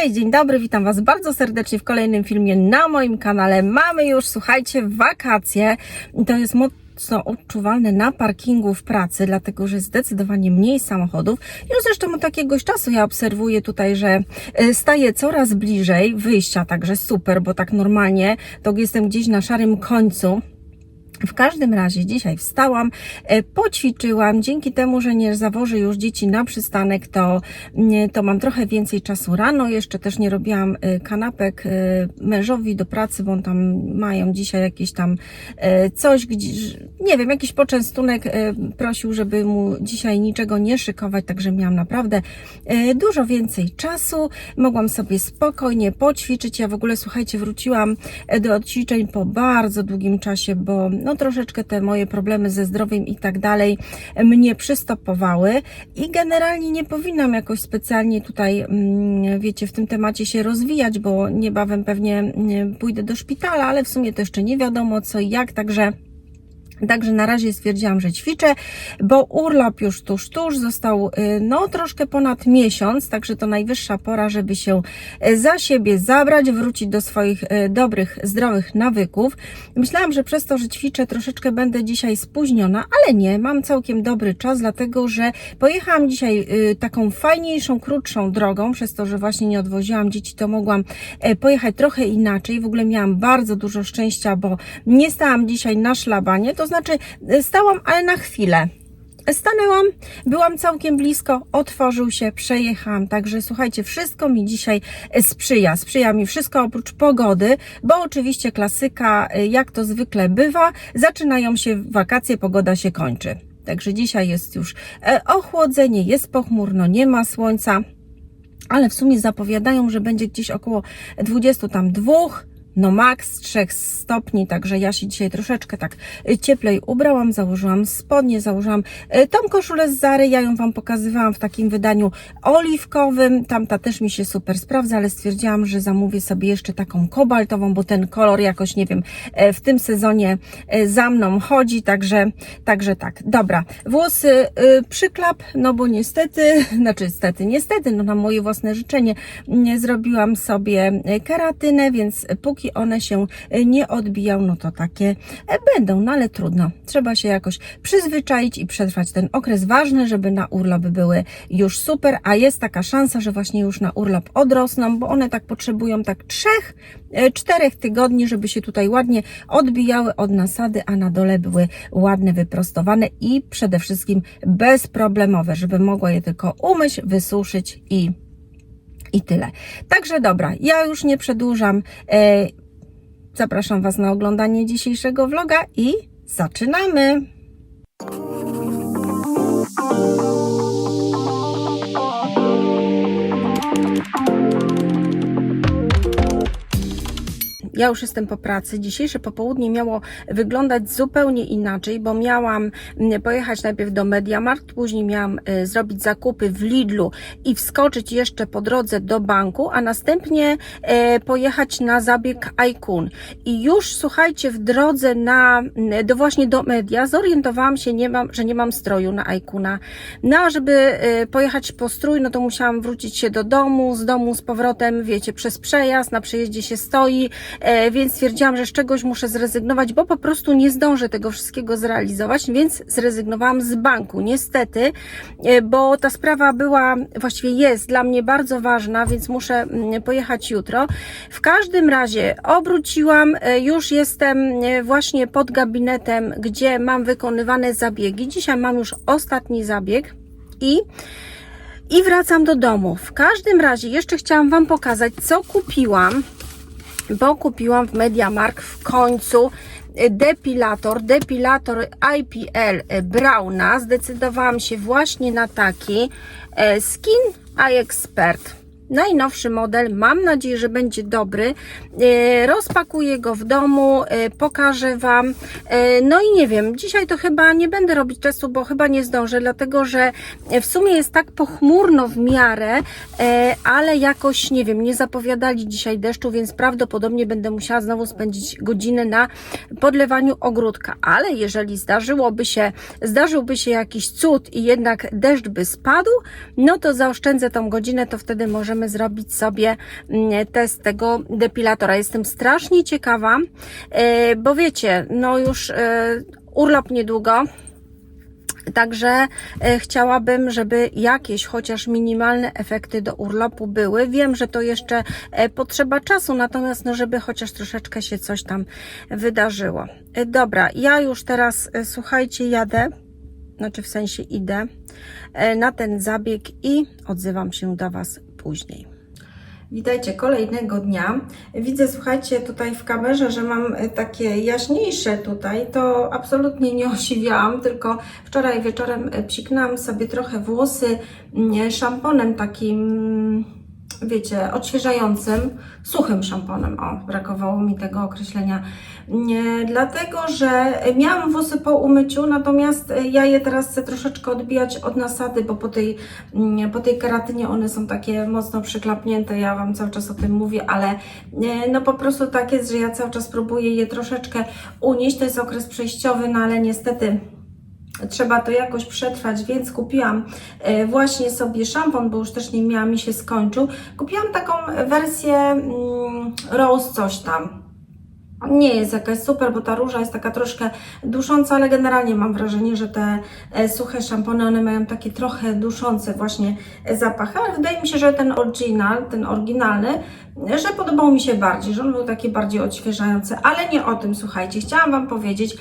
Cześć, dzień dobry, witam Was bardzo serdecznie w kolejnym filmie na moim kanale. Mamy już, słuchajcie, wakacje to jest mocno odczuwalne na parkingu w pracy, dlatego że jest zdecydowanie mniej samochodów. Już zresztą od jakiegoś czasu ja obserwuję tutaj, że y, staję coraz bliżej wyjścia, także super, bo tak normalnie to jestem gdzieś na szarym końcu. W każdym razie dzisiaj wstałam, e, poćwiczyłam. Dzięki temu, że nie zawożę już dzieci na przystanek, to, to mam trochę więcej czasu rano. Jeszcze też nie robiłam e, kanapek e, mężowi do pracy, bo on tam mają dzisiaj jakieś tam coś, nie wiem, jakiś poczęstunek prosił, żeby mu dzisiaj niczego nie szykować, także miałam naprawdę dużo więcej czasu. Mogłam sobie spokojnie poćwiczyć. Ja w ogóle, słuchajcie, wróciłam do ćwiczeń po bardzo długim czasie, bo no troszeczkę te moje problemy ze zdrowiem i tak dalej mnie przystopowały i generalnie nie powinnam jakoś specjalnie tutaj, mm, wiecie, w tym temacie się rozwijać, bo niebawem pewnie mm, pójdę do szpitala, ale w sumie to jeszcze nie wiadomo co i jak, także Także na razie stwierdziłam, że ćwiczę, bo urlop już tuż, tuż został y, no troszkę ponad miesiąc, także to najwyższa pora, żeby się y, za siebie zabrać, wrócić do swoich y, dobrych, zdrowych nawyków. Myślałam, że przez to, że ćwiczę troszeczkę będę dzisiaj spóźniona, ale nie, mam całkiem dobry czas, dlatego że pojechałam dzisiaj taką fajniejszą, krótszą drogą, przez to, że właśnie nie odwoziłam dzieci, to mogłam e, pojechać trochę inaczej. W ogóle miałam bardzo dużo szczęścia, bo nie stałam dzisiaj na szlabanie, to znaczy e, stałam, ale na chwilę. Stanęłam, byłam całkiem blisko, otworzył się, przejechałam. Także słuchajcie, wszystko mi dzisiaj e, sprzyja. Sprzyja mi wszystko oprócz pogody, bo oczywiście klasyka, e, jak to zwykle bywa, zaczynają się wakacje, pogoda się kończy. Także dzisiaj jest już ochłodzenie, jest pochmurno, nie ma słońca ale w sumie zapowiadają, że będzie gdzieś około 22, no maks 3 stopni, także ja się dzisiaj troszeczkę tak y, cieplej ubrałam, założyłam spodnie, założyłam y, tą koszulę z Zary, ja ją Wam pokazywałam w takim wydaniu oliwkowym, tamta też mi się super sprawdza, ale stwierdziłam, że zamówię sobie jeszcze taką kobaltową, bo ten kolor jakoś, nie wiem, e, w tym sezonie e, za mną chodzi, także, także tak. Dobra, włosy y, przyklap, no bo niestety, znaczy niestety, niestety, no na moje własne życzenie nie zrobiłam sobie e, keratynę, więc póki one się e, nie odbiją, no to takie e, będą, no ale trudno. Trzeba się jakoś przyzwyczaić i przetrwać ten okres. Ważny, żeby na urlop były już super, a jest taka szansa, że właśnie już na urlop odrosną, bo one tak potrzebują tak trzech, e, czterech tygodni, żeby się tutaj ładnie odbijały od nasady, a na dole były ładne, wyprostowane i przede wszystkim bezproblemowe, żeby mogła je tylko umyć, wysuszyć i i tyle. Także dobra, ja już nie przedłużam. E, zapraszam Was na oglądanie dzisiejszego vloga i zaczynamy. Ja już jestem po pracy. Dzisiejsze popołudnie miało wyglądać zupełnie inaczej, bo miałam mm, pojechać najpierw do Mediamarkt, później miałam y, zrobić zakupy w Lidlu i wskoczyć jeszcze po drodze do banku, a następnie e, pojechać na zabieg Aikun. I już słuchajcie, w drodze na, mm, do właśnie do Media zorientowałam się, nie mam, że nie mam stroju na Aikuna. No, a żeby e, pojechać po strój, no to musiałam wrócić się do domu, z domu z powrotem, wiecie, przez przejazd, na przejeździe się stoi, więc stwierdziłam, że z czegoś muszę zrezygnować, bo po prostu nie zdążę tego wszystkiego zrealizować, więc zrezygnowałam z banku. Niestety, e, bo ta sprawa była, właściwie jest dla mnie bardzo ważna, więc muszę mm, pojechać jutro. W każdym razie obróciłam, e, już jestem e, właśnie pod gabinetem, gdzie mam wykonywane zabiegi. Dzisiaj mam już ostatni zabieg i i wracam do domu. W każdym razie jeszcze chciałam Wam pokazać, co kupiłam, bo kupiłam w MediaMarkt w końcu e, depilator, depilator IPL Brauna. Zdecydowałam się właśnie na taki e, Skin Eye Expert. Najnowszy model, mam nadzieję, że będzie dobry. E, Rozpakuję go w domu, e, pokażę Wam. E, No i nie wiem, dzisiaj to chyba nie będę robić testu, bo chyba nie zdążę, dlatego że w sumie jest tak pochmurno w miarę, ale jakoś nie wiem, nie zapowiadali dzisiaj deszczu, więc prawdopodobnie będę musiała znowu spędzić godzinę na podlewaniu ogródka. Ale jeżeli zdarzyłoby się, zdarzyłby się jakiś cud i jednak deszcz by spadł, no to zaoszczędzę tą godzinę, to wtedy możemy zrobić sobie mm, test tego depilatora. Jestem strasznie ciekawa, e, bo wiecie, no już e, urlop niedługo, Także e, chciałabym, żeby jakieś chociaż minimalne efekty do urlopu były. Wiem, że to jeszcze potrzeba czasu, natomiast no, żeby chociaż troszeczkę się coś tam wydarzyło. Dobra, ja już teraz, słuchajcie, jadę, znaczy w sensie idę na ten zabieg i odzywam się do Was później. Witajcie kolejnego dnia. Widzę, słuchajcie, tutaj w kamerze, że mam e, takie jaśniejsze tutaj. To absolutnie nie osiwiałam, tylko wczoraj wieczorem e, psiknęłam sobie trochę włosy mm, szamponem takim, wiecie, odświeżającym, suchym szamponem. O, brakowało mi tego określenia. Nie, dlatego, że miałam włosy po umyciu, natomiast ja je teraz chcę troszeczkę odbijać od nasady, bo po tej, mm, po tej keratynie one są takie mocno przyklapnięte. Ja Wam cały czas o tym mówię, ale e, no po prostu tak jest, że ja cały czas próbuję je troszeczkę unieść. To jest okres przejściowy, no ale niestety trzeba to jakoś przetrwać, więc kupiłam e, właśnie sobie szampon, bo już też nie miała, mi się skończył. Kupiłam taką wersję mm, Rose coś tam. Nie jest jakaś super, bo ta róża jest taka troszkę dusząca, ale generalnie mam wrażenie, że te e, suche szampony, one mają takie trochę duszące właśnie zapachy, ale wydaje mi się, że ten oryginal, ten oryginalny, że podobał mi się bardziej, że on był taki bardziej odświeżający, ale nie o tym, słuchajcie, chciałam Wam powiedzieć,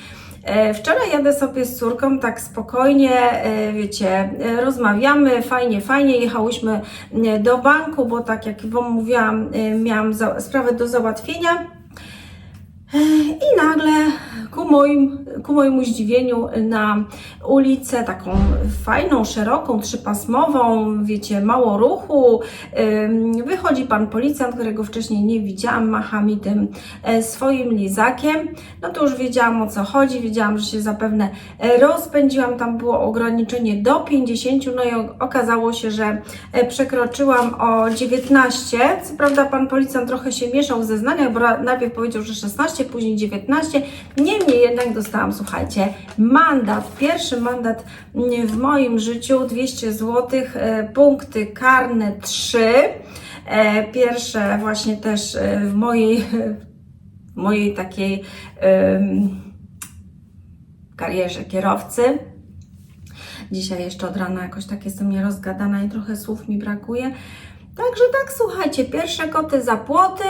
Wczoraj jadę sobie z córką tak spokojnie, e, wiecie, e, rozmawiamy, fajnie, fajnie. Jechałyśmy e, do banku, bo tak jak Wam mówiłam, e, miałam sprawę do załatwienia. E, I nagle ku, moim, ku mojemu zdziwieniu na ulicę taką fajną, szeroką, trzypasmową, wiecie, mało ruchu, wychodzi pan policjant, którego wcześniej nie widziałam, macha mi tym e, swoim lizakiem. No to już wiedziałam o co chodzi, wiedziałam, że się zapewne e, rozpędziłam, tam było ograniczenie do 50, no i okazało się, że e, przekroczyłam o 19. Co prawda pan policjant trochę się mieszał w zeznaniach, bo najpierw powiedział, że 16, później 19. Niemniej jednak dostałam, słuchajcie, mandat, pierwszy mandat mm, w moim życiu, 200 zł, e, punkty karne 3. E, Pierwsze właśnie też e, w mojej, w mojej takiej karierze kierowcy. Dzisiaj jeszcze od rana jakoś tak jestem nierozgadana i trochę słów mi brakuje. Także tak, słuchajcie, pierwsze koty za płoty.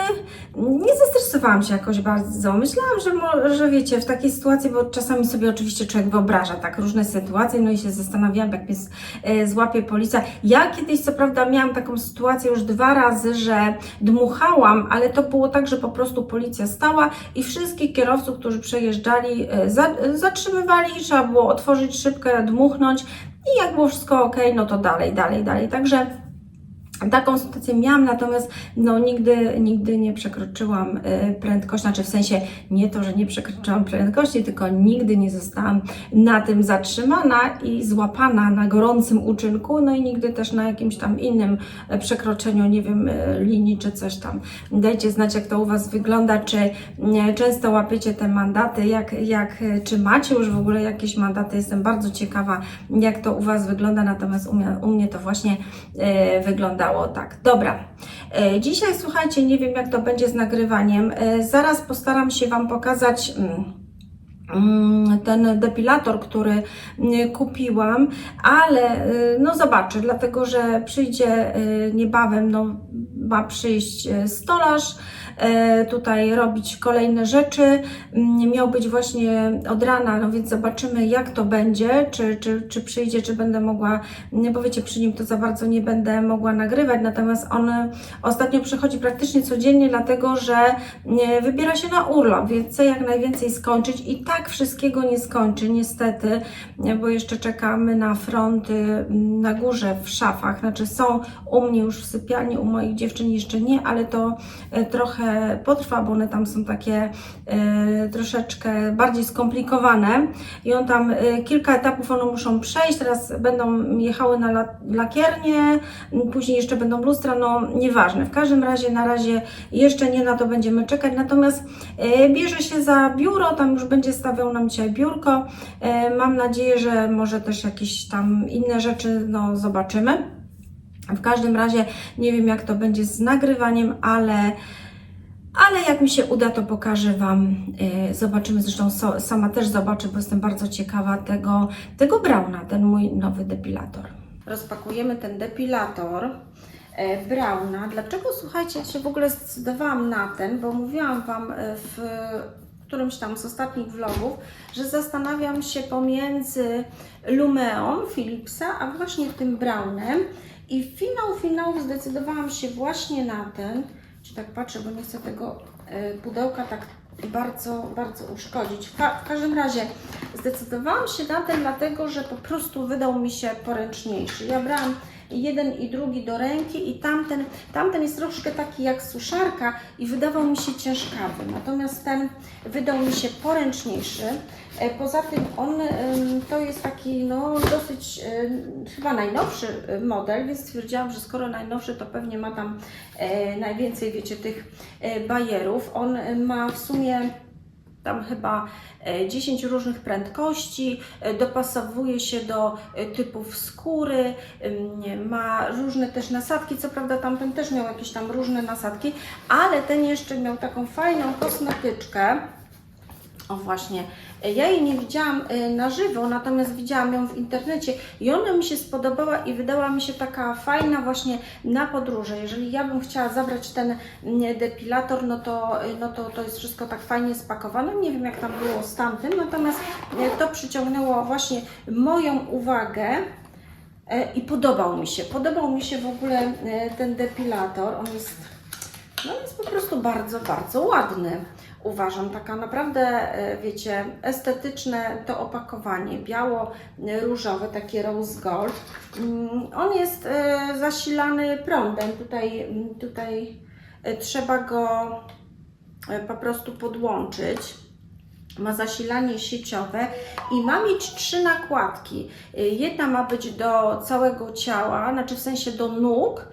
Nie zestresowałam się jakoś bardzo. Myślałam, że, mo- że wiecie, w takiej sytuacji, bo czasami sobie oczywiście człowiek wyobraża tak różne sytuacje, no i się zastanawiałam, jak mnie e, złapie policja. Ja kiedyś, co prawda, miałam taką sytuację już dwa razy, że dmuchałam, ale to było tak, że po prostu policja stała i wszystkich kierowców, którzy przejeżdżali, e, zatrzymywali, trzeba było otworzyć szybkę, dmuchnąć i jak było wszystko ok, no to dalej, dalej, dalej. Także Taką sytuację miałam, natomiast no, nigdy, nigdy nie przekroczyłam y, prędkości, znaczy w sensie nie to, że nie przekroczyłam prędkości, tylko nigdy nie zostałam na tym zatrzymana i złapana na gorącym uczynku, no i nigdy też na jakimś tam innym e, przekroczeniu, nie wiem, e, linii czy coś tam. Dajcie znać, jak to u Was wygląda, czy nie, często łapiecie te mandaty, jak, jak, e, czy macie już w ogóle jakieś mandaty. Jestem bardzo ciekawa, jak to u Was wygląda, natomiast u mnie, u mnie to właśnie e, wyglądało. Tak. Dobra. E, Dzisiaj słuchajcie, nie wiem jak to będzie z nagrywaniem. E, Zaraz postaram się Wam pokazać. mm, mm, ten depilator, który mm, kupiłam, ale y, no zobaczę, dlatego że przyjdzie niebawem, no ma przyjść y, stolarz, y, tutaj robić kolejne rzeczy. Mm, Miał być właśnie od rana, no więc zobaczymy jak to będzie, czy, czy, czy przyjdzie, czy będę mogła, bo wiecie, przy nim to za bardzo nie będę mogła nagrywać, natomiast on y, ostatnio przychodzi praktycznie codziennie, dlatego że wybiera się na urlop, więc chce jak najwięcej skończyć i tak wszystkiego nie skończy, niestety, nie, bo jeszcze czekamy na fronty mm, na górze w szafach, znaczy są u mnie już w sypialni, u moich dziewczyn jeszcze nie, ale to e, trochę potrwa, bo one tam są takie e, troszeczkę bardziej skomplikowane i on tam e, kilka etapów one muszą przejść, teraz będą jechały na la- lakiernię, później jeszcze będą lustra, no nieważne. W każdym razie na razie jeszcze nie na to będziemy czekać, natomiast bierze się za biuro, tam już będzie stawiał nam dzisiaj biurko. Mam nadzieję, że może też jakieś tam inne rzeczy, no zobaczymy. W każdym razie nie wiem jak to będzie z nagrywaniem, ale ale jak mi się uda, to pokażę Wam. e, Zobaczymy, zresztą sama też zobaczę, bo jestem bardzo ciekawa tego, tego Brauna, ten mój nowy depilator. Rozpakujemy ten depilator e, Brauna. Dlaczego, słuchajcie, ja się w ogóle zdecydowałam na ten, bo mówiłam Wam e, w którymś tam z ostatnich vlogów, że zastanawiam się pomiędzy Lumeą Philipsa, a właśnie tym Brownem. I finał finałów zdecydowałam się właśnie na ten. Czy tak patrzę, bo nie chcę tego e, pudełka tak bardzo, bardzo uszkodzić. W, ka- w każdym razie zdecydowałam się na ten, dlatego że po prostu wydał mi się poręczniejszy. Ja brałam jeden i drugi do ręki i tamten, tamten jest troszkę taki jak suszarka i wydawał mi się ciężkawy, natomiast ten wydał mi się poręczniejszy. E, Poza tym on to jest taki no dosyć em, chyba najnowszy e, model, więc stwierdziłam, że skoro najnowszy to pewnie ma tam e, najwięcej wiecie tych e, bajerów. On e, ma w sumie tam chyba e, 10 różnych prędkości, e, dopasowuje się do e, typów skóry, ma różne też nasadki, co prawda tamten też miał jakieś tam różne nasadki, ale ten jeszcze miał taką fajną kosmetyczkę, o właśnie, ja jej nie widziałam e, na żywo, natomiast widziałam ją w internecie i ona mi się spodobała i wydała mi się taka fajna właśnie na podróże. Jeżeli ja bym chciała zabrać ten mm, depilator, no to, e, no to to jest wszystko tak fajnie spakowane. Nie wiem jak tam było z tamtym, natomiast e, to przyciągnęło właśnie moją uwagę. I podobał mi się, podobał mi się w ogóle ten depilator. On jest, no jest po prostu bardzo, bardzo ładny. Uważam, taka naprawdę, e, wiecie, estetyczne to opakowanie, biało-różowe, takie rose gold. Mm, On jest e, zasilany prądem, tutaj, mm, tutaj e, trzeba go e, po prostu podłączyć ma zasilanie sieciowe i ma mieć trzy nakładki. Jedna ma być do całego ciała, znaczy w sensie do nóg,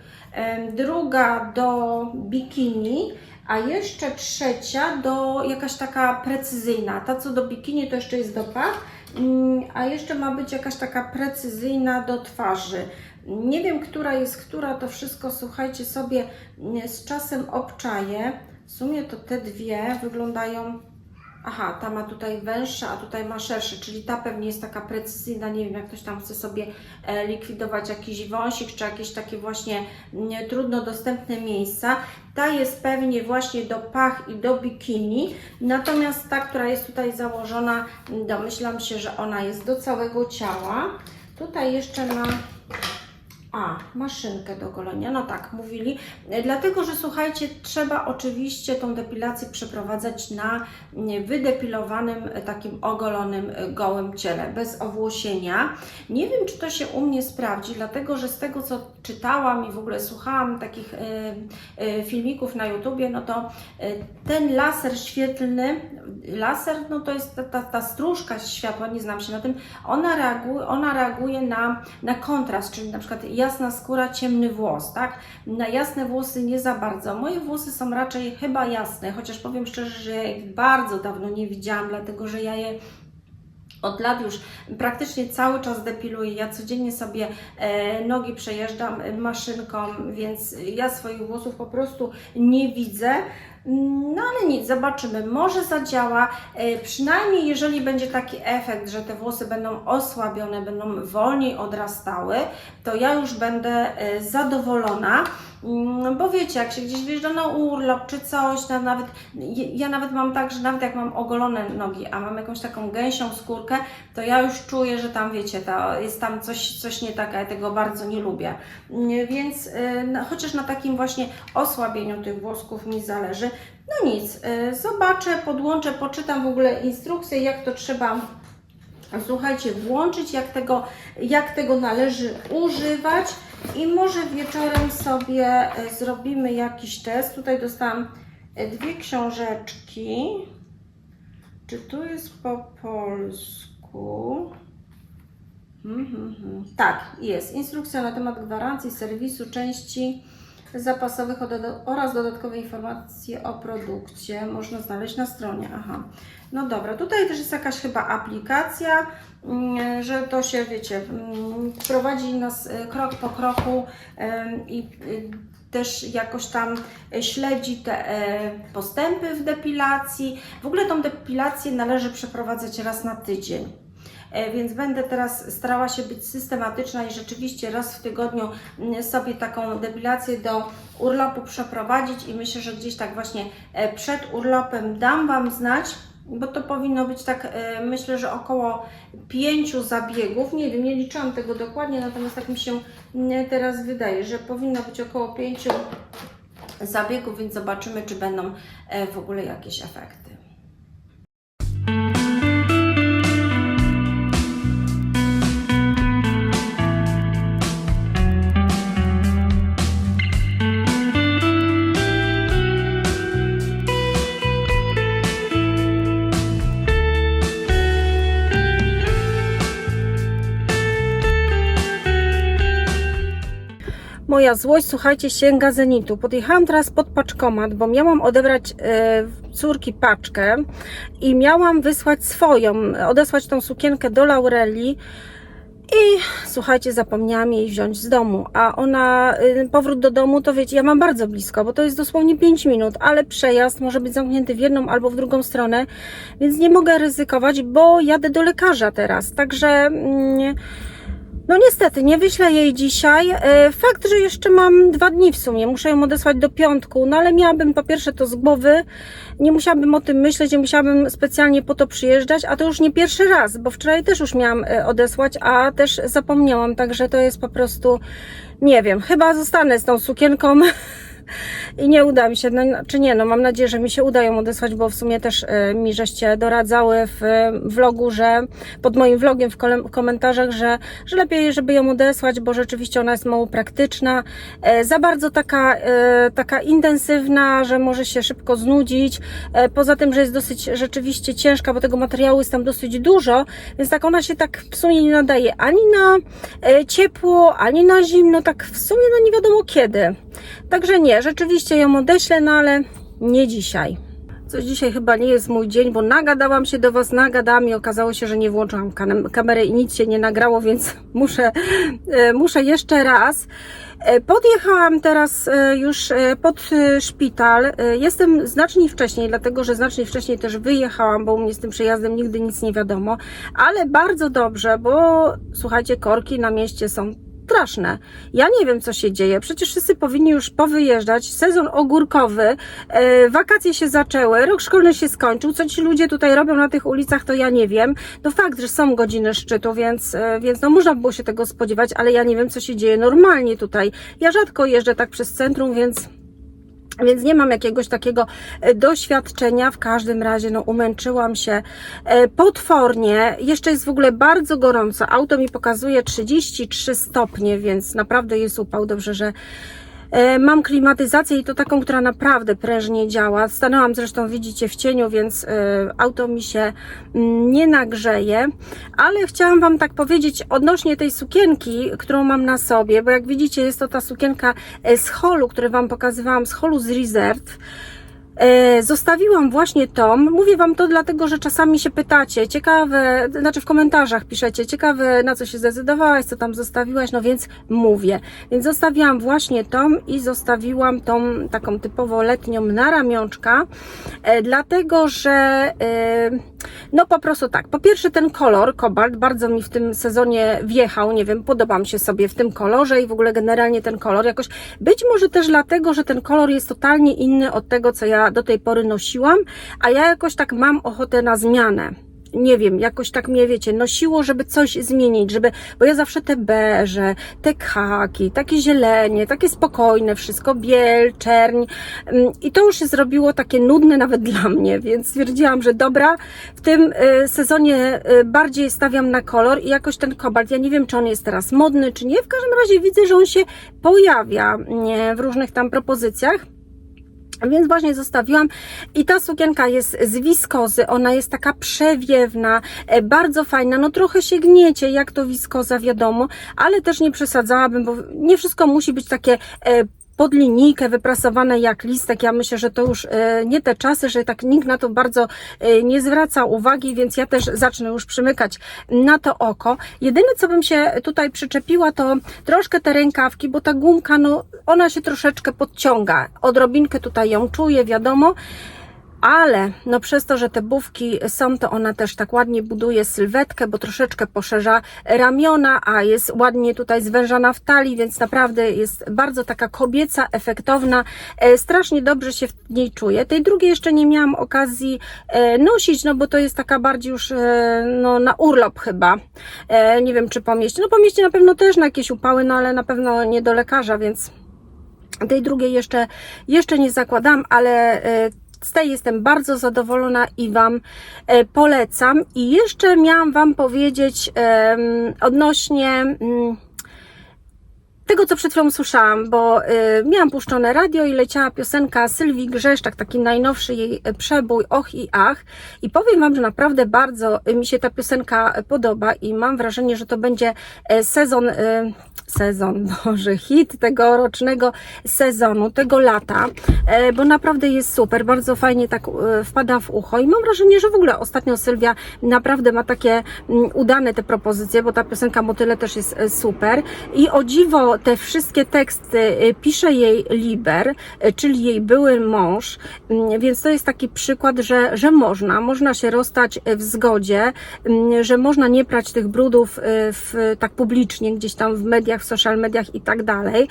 druga do bikini, a jeszcze trzecia do jakaś taka precyzyjna. Ta co do bikini to jeszcze jest do pach, mm, a jeszcze ma być jakaś taka precyzyjna do twarzy. Nie wiem, która jest która, to wszystko słuchajcie sobie mm, z czasem obczaję. W sumie to te dwie wyglądają Aha, ta ma tutaj węższe, a tutaj ma szersze, czyli ta pewnie jest taka precyzyjna, nie wiem, jak ktoś tam chce sobie e, likwidować jakiś wąsik, czy jakieś takie właśnie mm, trudno dostępne miejsca. Ta jest pewnie właśnie do pach i do bikini, natomiast ta, która jest tutaj założona, mm, domyślam się, że ona jest do całego ciała. Tutaj jeszcze ma a, maszynkę do golenia, no tak, mówili. Dlatego, że słuchajcie, trzeba oczywiście tą depilację przeprowadzać na wydepilowanym, takim ogolonym, gołym ciele, bez owłosienia. Nie wiem, czy to się u mnie sprawdzi, dlatego, że z tego, co czytałam i w ogóle słuchałam takich e, e, filmików na YouTubie, no to e, ten laser świetlny, laser, no to jest ta, ta, ta stróżka światła, nie znam się na tym, ona reaguje, ona reaguje na, na kontrast, czyli na przykład jasna skóra, ciemny włos, tak? Na jasne włosy nie za bardzo. Moje włosy są raczej chyba jasne, chociaż powiem szczerze, że ja ich bardzo dawno nie widziałam, dlatego że ja je od lat już praktycznie cały czas depiluję. Ja codziennie sobie e, nogi przejeżdżam e, maszynką, więc ja swoich włosów po prostu nie widzę. No ale nic, zobaczymy. Może zadziała. E, przynajmniej jeżeli będzie taki efekt, że te włosy będą osłabione, będą wolniej odrastały, to ja już będę zadowolona. Mm, Bo wiecie, jak się gdzieś wyjeżdża na urlop czy coś, na, nawet, ja nawet mam tak, że nawet jak mam ogolone nogi, a mam jakąś taką gęsią skórkę, to ja już czuję, że tam wiecie, to jest tam coś, coś nie tak, a ja tego bardzo nie lubię. Mm, Więc y, chociaż na takim właśnie osłabieniu tych włosków mi zależy. No nic, y, zobaczę, podłączę, poczytam w ogóle instrukcję, jak to trzeba słuchajcie, włączyć, jak tego, jak tego należy używać i może wieczorem sobie e, zrobimy jakiś test. Tutaj dostałam e, dwie książeczki. Czy tu jest po polsku? Mhm, mhm. Tak, jest. Instrukcja na temat gwarancji serwisu części zapasowych oraz dodatkowe informacje o produkcie można znaleźć na stronie. Aha. No dobra, tutaj też jest jakaś chyba aplikacja, mm, że to się, wiecie, mm, prowadzi nas e, krok po kroku i y, też jakoś tam śledzi te e, postępy w depilacji. W ogóle tą depilację należy przeprowadzać raz na tydzień. E, Więc będę teraz starała się być systematyczna i rzeczywiście raz w tygodniu mm, sobie taką depilację do urlopu przeprowadzić i myślę, że gdzieś tak właśnie e, przed urlopem dam Wam znać, bo to powinno być tak, e, myślę, że około pięciu zabiegów. Nie wiem, nie liczyłam tego dokładnie, natomiast tak mi się mm, teraz wydaje, że powinno być około pięciu zabiegów, więc zobaczymy, czy będą w ogóle jakieś efekty. Moja złość, słuchajcie, sięga zenitu. Podjechałam teraz pod paczkomat, bo miałam odebrać e, córki paczkę i miałam wysłać swoją, odesłać tą sukienkę do Laureli. I słuchajcie, zapomniałam jej wziąć z domu, a ona, y, powrót do domu, to wiecie, ja mam bardzo blisko, bo to jest dosłownie 5 minut, ale przejazd może być zamknięty w jedną albo w drugą stronę, więc nie mogę ryzykować, bo jadę do lekarza teraz. Także. Mm, no niestety, nie wyślę jej dzisiaj. E, Fakt, że jeszcze mam dwa dni w sumie, muszę ją odesłać do piątku, no ale miałabym po pierwsze to z głowy, nie musiałabym o tym myśleć, nie musiałabym specjalnie po to przyjeżdżać, a to już nie pierwszy raz, bo wczoraj też już miałam e, odesłać, a też zapomniałam, także to jest po prostu, nie wiem, chyba zostanę z tą sukienką. I nie uda mi się, no, czy nie, no mam nadzieję, że mi się uda ją odesłać, bo w sumie też e, mi żeście doradzały w e, vlogu, że pod moim vlogiem w, komentarzach, że, że lepiej, żeby ją odesłać, bo rzeczywiście ona jest mało praktyczna, e, za bardzo taka, taka intensywna, że może się szybko znudzić, poza tym, że jest dosyć rzeczywiście ciężka, bo tego materiału jest tam dosyć dużo, więc tak ona się tak w sumie nie nadaje ani na ciepło, ani na zimno, tak w sumie no nie wiadomo kiedy. Także nie, rzeczywiście ją odeślę, no ale nie dzisiaj. Coś dzisiaj chyba nie jest mój dzień, bo nagadałam się do Was, nagadałam i okazało się, że nie włączyłam kam- kamery i nic się nie nagrało, więc muszę, e, muszę jeszcze raz. E, Podjechałam teraz e, już pod szpital. Jestem znacznie wcześniej, dlatego że znacznie wcześniej też wyjechałam, bo u mnie z tym przejazdem nigdy nic nie wiadomo, ale bardzo dobrze, bo słuchajcie, korki na mieście są straszne. Ja nie wiem, co się dzieje. Przecież wszyscy powinni już powyjeżdżać. Sezon ogórkowy, e, wakacje się zaczęły, rok szkolny się skończył. Co ci ludzie tutaj robią na tych ulicach, to ja nie wiem. No fakt, że są godziny szczytu, więc, e, więc no można było się tego spodziewać, ale ja nie wiem, co się dzieje normalnie tutaj. Ja rzadko jeżdżę tak przez centrum, więc więc nie mam jakiegoś takiego e, doświadczenia. W każdym razie, no, umęczyłam się e, potwornie. Jeszcze jest w ogóle bardzo gorąco. Auto mi pokazuje 33 stopnie, więc naprawdę jest upał. Dobrze, że mam klimatyzację i to taką, która naprawdę prężnie działa. Stanęłam zresztą, widzicie, w cieniu, więc e, auto mi się mm, nie nagrzeje. Ale chciałam Wam tak powiedzieć odnośnie tej sukienki, którą mam na sobie, bo jak widzicie, jest to ta sukienka e, z holu, który Wam pokazywałam, z holu z Reserve. E, zostawiłam właśnie tom. Mówię Wam to dlatego, że czasami się pytacie, ciekawe, znaczy w komentarzach piszecie, ciekawe na co się zdecydowałaś, co tam zostawiłaś, no więc mówię. Więc zostawiłam właśnie tom i zostawiłam tą taką typowo letnią na ramionczka, e, dlatego, że e, no po prostu tak, po pierwsze ten kolor, kobalt, bardzo mi w tym sezonie wjechał, nie wiem, podobam się sobie w tym kolorze i w ogóle generalnie ten kolor jakoś, być może też dlatego, że ten kolor jest totalnie inny od tego, co ja do tej pory nosiłam, a ja jakoś tak mam ochotę na zmianę. Nie wiem, jakoś tak mnie, wiecie, nosiło, żeby coś zmienić, żeby, bo ja zawsze te beże, te khaki, takie zielenie, takie spokojne wszystko, biel, czerń ym, i to już się zrobiło takie nudne nawet dla mnie, więc stwierdziłam, że dobra, w tym y, sezonie y, bardziej stawiam na kolor i jakoś ten kobalt, ja nie wiem, czy on jest teraz modny, czy nie, w każdym razie widzę, że on się pojawia w różnych tam propozycjach. Więc właśnie zostawiłam. I ta sukienka jest z wiskozy, ona jest taka przewiewna, e, bardzo fajna, no trochę się gniecie, jak to wiskoza wiadomo, ale też nie przesadzałabym, bo nie wszystko musi być takie e, pod linijkę wyprasowane jak listek. Ja myślę, że to już e, nie te czasy, że tak nikt na to bardzo e, nie zwraca uwagi, więc ja też zacznę już przymykać na to oko. Jedyne, co bym się tutaj przyczepiła, to troszkę te rękawki, bo ta gumka, no ona się troszeczkę podciąga. Odrobinkę tutaj ją czuję, wiadomo. Ale no przez to, że te bufki są, to ona też tak ładnie buduje sylwetkę, bo troszeczkę poszerza ramiona, a jest ładnie tutaj zwężana w talii, więc naprawdę jest bardzo taka kobieca, efektowna. E, strasznie dobrze się w niej czuję. Tej drugiej jeszcze nie miałam okazji e, nosić, no bo to jest taka bardziej już e, no, na urlop chyba. Nie wiem, czy po mieście. No po mieście na pewno też na jakieś upały, no ale na pewno nie do lekarza, więc tej drugiej jeszcze, jeszcze nie zakładam, ale e, tej jestem bardzo zadowolona i Wam e, polecam. I jeszcze miałam Wam powiedzieć odnośnie mm, tego, co przed chwilą słyszałam, bo y, miałam puszczone radio i leciała piosenka Sylwii Grzeszczak, taki najnowszy jej e, przebój Och i Ach. I powiem Wam, że naprawdę bardzo mi się ta piosenka podoba i mam wrażenie, że to będzie sezon, y, sezon, Boże, hit tegorocznego sezonu, tego lata, e, bo naprawdę jest super, bardzo fajnie tak e, wpada w ucho i mam wrażenie, że w ogóle ostatnio Sylwia naprawdę ma takie mm, udane te propozycje, bo ta piosenka Motyle też jest e, super i o dziwo te wszystkie teksty e, pisze jej Liber, e, czyli jej były mąż, Mm, więc to jest taki przykład, że, że można, można się rozstać e, w zgodzie, mm, że można nie prać tych brudów w, tak publicznie, gdzieś tam w mediach, w social mediach i tak dalej,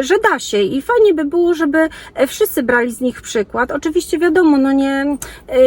że da się i fajnie by było, żeby wszyscy brali z nich przykład. Oczywiście wiadomo, no nie,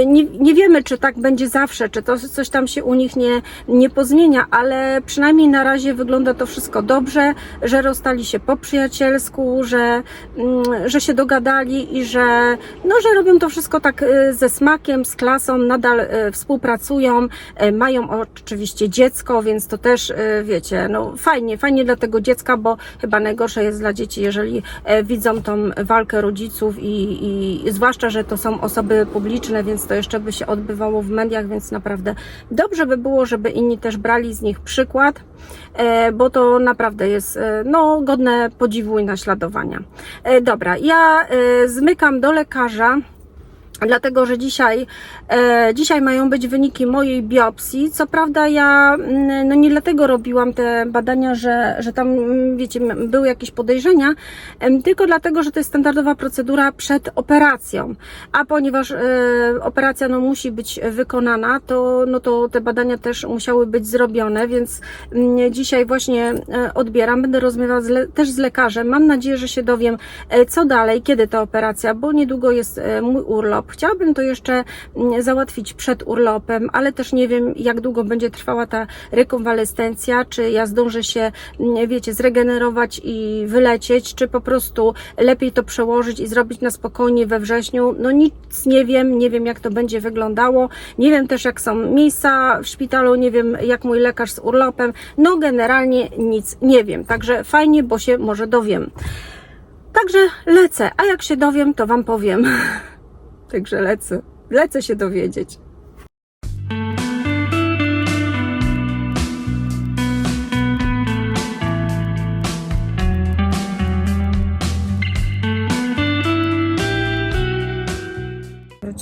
nie, nie wiemy, czy tak będzie zawsze, czy to coś tam się u nich nie, nie pozmienia, ale przynajmniej na razie wygląda to wszystko dobrze, że rozstali się po przyjacielsku, że, mm, że się dogadali i że, no, że robią to wszystko tak e, ze smakiem, z klasą, nadal e, współpracują, e, mają oczywiście dziecko, więc to też, wiecie, no fajnie, fajnie dla tego dziecka, bo chyba najgorsze jest dla dzieci, jeżeli e, widzą tą walkę rodziców i, i zwłaszcza, że to są osoby publiczne, więc to jeszcze by się odbywało w mediach, więc naprawdę dobrze by było, żeby inni też brali z nich przykład, bo to naprawdę jest e, no, godne podziwu i naśladowania. E, Dobra, ja e, zmykam do lekarza dlatego że dzisiaj, e, dzisiaj mają być wyniki mojej biopsji. Co prawda ja mm, no nie dlatego robiłam te badania, że, że tam mm, wiecie, były jakieś podejrzenia, em, tylko dlatego, że to jest standardowa procedura przed operacją. A ponieważ e, operacja no, musi być wykonana, to, no, to te badania też musiały być zrobione, więc mm, dzisiaj właśnie e, odbieram. Będę rozmawiać z le- też z lekarzem. Mam nadzieję, że się dowiem, e, co dalej, kiedy ta operacja, bo niedługo jest e, mój urlop. Chciałabym to jeszcze mm, załatwić przed urlopem, ale też nie wiem, jak długo będzie trwała ta rekonwalescencja, czy ja zdążę się, mm, wiecie, zregenerować i wylecieć, czy po prostu lepiej to przełożyć i zrobić na spokojnie we wrześniu. No nic nie wiem, nie wiem jak to będzie wyglądało, nie wiem też jak są miejsca w szpitalu, nie wiem jak mój lekarz z urlopem, no generalnie nic nie wiem, także fajnie, bo się może dowiem. Także lecę, a jak się dowiem, to Wam powiem. Także lecę, lecę się dowiedzieć.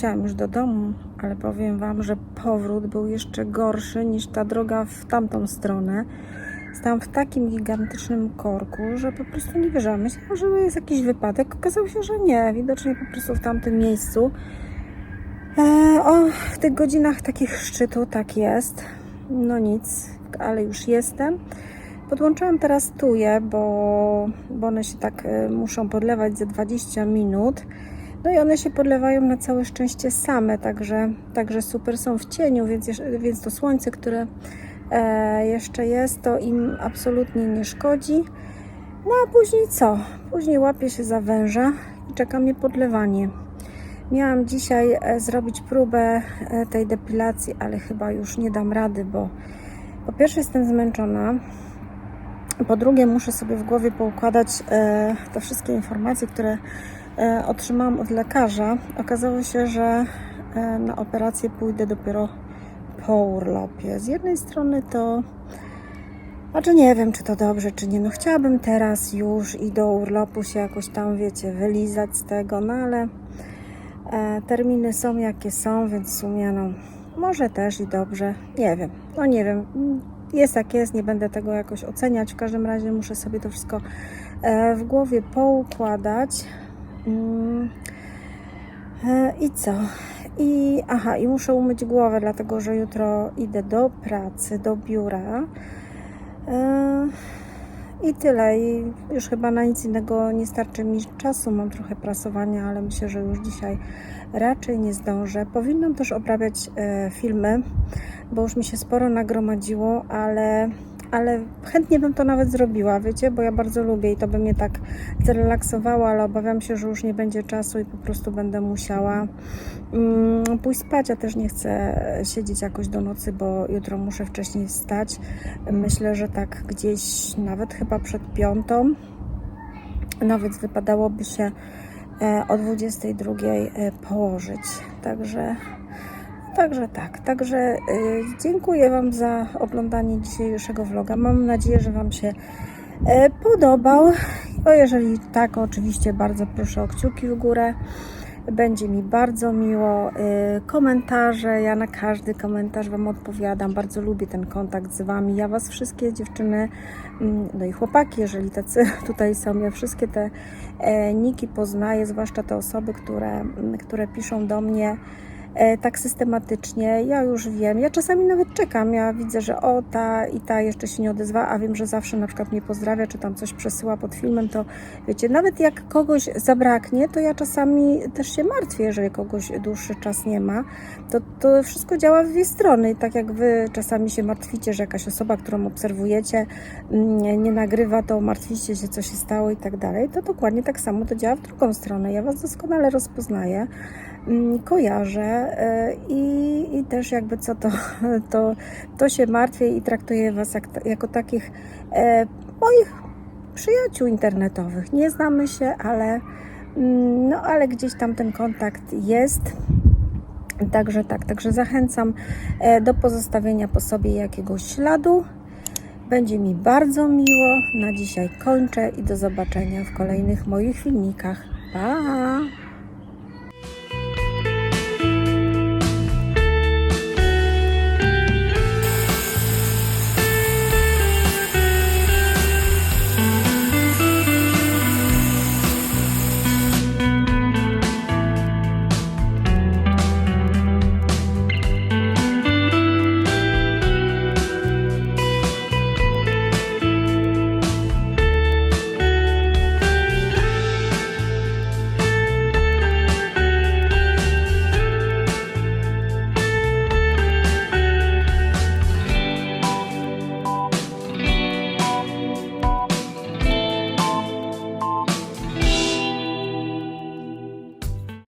wracam już do domu, ale powiem Wam, że powrót był jeszcze gorszy niż ta droga w tamtą stronę. Stałam w takim gigantycznym korku, że po prostu nie wierzyłam. Myślałam, że jest jakiś wypadek. Okazało się, że nie. Widocznie po prostu w tamtym miejscu. E, o, w tych godzinach takich szczytu tak jest. No nic, ale już jestem. Podłączyłam teraz tuje, bo, bo one się tak e, muszą podlewać za 20 minut. No i one się podlewają na całe szczęście same, także, także super są w cieniu, więc, więc to słońce, które jeszcze jest, to im absolutnie nie szkodzi. No a później co? Później łapię się za węża i czeka mnie podlewanie. Miałam dzisiaj e, zrobić próbę e, tej depilacji, ale chyba już nie dam rady, bo po pierwsze jestem zmęczona, po drugie muszę sobie w głowie poukładać e, te wszystkie informacje, które e, otrzymałam od lekarza. Okazało się, że e, na operację pójdę dopiero po urlopie. Z jednej strony to znaczy nie wiem, czy to dobrze, czy nie. No chciałabym teraz już i do urlopu się jakoś tam, wiecie, wylizać z tego, no ale e, terminy są jakie są, więc w sumie no może też i dobrze. Nie wiem, no nie wiem. Jest jak jest, nie będę tego jakoś oceniać. W każdym razie muszę sobie to wszystko e, w głowie poukładać. Mm. E, I co? I aha, i muszę umyć głowę, dlatego że jutro idę do pracy, do biura. E, I tyle. I już chyba na nic innego nie starczy mi czasu. Mam trochę prasowania, ale myślę, że już dzisiaj raczej nie zdążę. Powinnam też obrabiać e, filmy, bo już mi się sporo nagromadziło, ale, ale chętnie bym to nawet zrobiła, wiecie, bo ja bardzo lubię i to by mnie tak zrelaksowało, ale obawiam się, że już nie będzie czasu i po prostu będę musiała mm, pójść spać. Ja też nie chcę siedzieć jakoś do nocy, bo jutro muszę wcześniej wstać. Myślę, że tak gdzieś nawet chyba przed piątą. Więc wypadałoby się e, o 22 e, położyć. Także, także tak. Także e, dziękuję Wam za oglądanie dzisiejszego vloga. Mam nadzieję, że Wam się e, podobał. O, jeżeli tak, oczywiście bardzo proszę o kciuki w górę. Będzie mi bardzo miło. Y, Komentarze, ja na każdy komentarz Wam odpowiadam. Bardzo lubię ten kontakt z Wami. Ja Was wszystkie dziewczyny, mm, no i chłopaki, jeżeli tacy tutaj są, ja wszystkie te e, niki poznaję, zwłaszcza te osoby, które, mm, które piszą do mnie tak systematycznie. Ja już wiem. Ja czasami nawet czekam. Ja widzę, że o, ta i ta jeszcze się nie odezwa, a wiem, że zawsze na przykład mnie pozdrawia, czy tam coś przesyła pod filmem, to wiecie, nawet jak kogoś zabraknie, to ja czasami też się martwię, jeżeli kogoś dłuższy czas nie ma. To, to wszystko działa w dwie strony. I tak jak wy czasami się martwicie, że jakaś osoba, którą obserwujecie, mm, nie nagrywa, to martwicie się, co się stało i tak dalej, to dokładnie tak samo to działa w drugą stronę. Ja was doskonale rozpoznaję kojarzę y, i, i też jakby co to, to, to się martwię i traktuję Was jak, jako takich e, moich przyjaciół internetowych. Nie znamy się, ale, mm, no, ale gdzieś tam ten kontakt jest. Także tak, także zachęcam e, do pozostawienia po sobie jakiegoś śladu. Będzie mi bardzo miło. Na dzisiaj kończę i do zobaczenia w kolejnych moich filmikach. Pa!